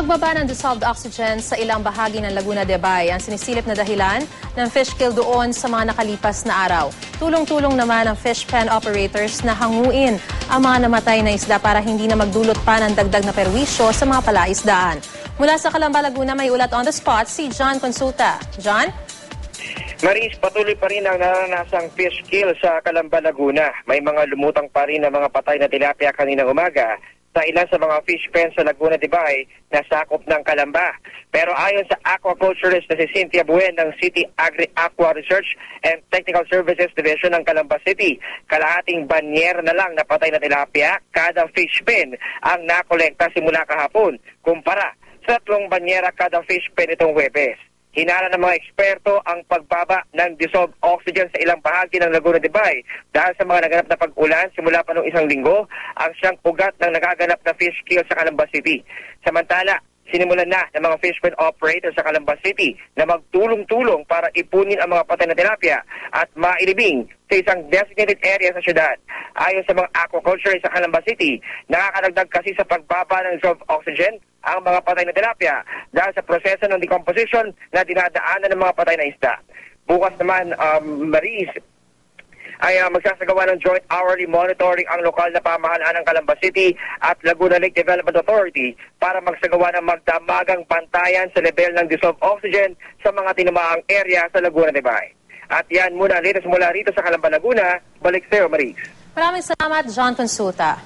Pagbaba ng dissolved oxygen sa ilang bahagi ng Laguna de Bay ang sinisilip na dahilan ng fish kill doon sa mga nakalipas na araw. Tulong-tulong naman ang fish pen operators na hanguin ang mga namatay na isda para hindi na magdulot pa ng dagdag na perwisyo sa mga palaisdaan. Mula sa Calamba, Laguna, may ulat on the spot si John Consulta. John? Maris, patuloy pa rin ang naranasang fish kill sa Calamba, Laguna. May mga lumutang pa rin na mga patay na tilapia kaninang umaga sa ilan sa mga fish pens sa Laguna de Bay na sakop ng Calamba. Pero ayon sa aquaculturist na si Cynthia Buen ng City Agri-Aqua Research and Technical Services Division ng Calamba City, kalahating banyer na lang na patay na tilapia kada fish pen ang nakolekta simula kahapon kumpara sa tatlong banyera kada fish pen itong Webes. Hinala ng mga eksperto ang pagbaba ng dissolved oxygen sa ilang bahagi ng Laguna de Bay dahil sa mga naganap na pag-ulan simula pa noong isang linggo ang siyang ugat ng nagaganap na fish kill sa Calamba City. Samantala, sinimulan na ng mga fishpen operators sa Calamba City na magtulong-tulong para ipunin ang mga patay na tilapia at mailibing sa isang designated area sa syudad. Ayon sa mga aquaculture sa Calamba City, nakakadagdag kasi sa pagbaba ng dissolved oxygen ang mga patay na tilapia dahil sa proseso ng decomposition na dinadaanan ng mga patay na isda. Bukas naman, um, Maris, ay uh, magsasagawa ng joint hourly monitoring ang lokal na pamahalaan ng Calamba City at Laguna Lake Development Authority para magsagawa ng magdamagang pantayan sa level ng dissolved oxygen sa mga tinamaang area sa Laguna de Bay. At yan muna, latest mula rito sa Calamba, Laguna. Balik sa'yo, Maris. Maraming salamat, John Consulta.